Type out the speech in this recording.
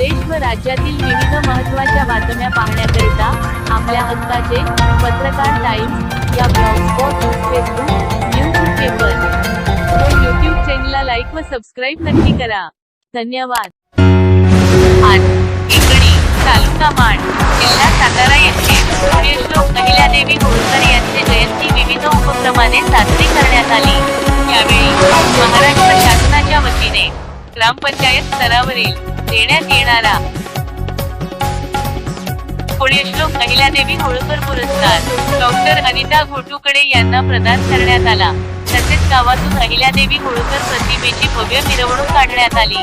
देश व राज्यातील विविध महत्त्वाच्या बातम्या पाहण्याकरिता आपल्या हक्काचे पत्रकार टाइम्स या ब्लॉगस्पॉट फेसबुक न्यूज पेपर. व यूट्यूब चॅनलला लाईक व सबस्क्राईब नक्की करा. धन्यवाद. इकडी तालुका माण जिल्हा सातारा येथे सूर्यश्लोक अहिल्यादेवी होळकर यांची जयंती विविध उपक्रमाने साजरी करण्यात आली. ग्रामपंचायत स्तरावरील देण्यात येणारा पुण्यश्लोक अहिल्यादेवी होळकर पुरस्कार. डॉक्टर अनिता घोटुकडे यांना प्रदान करण्यात आला. तसेच गावातून अहिल्यादेवी होळकर प्रतिमेची भव्य मिरवणूक काढण्यात आली.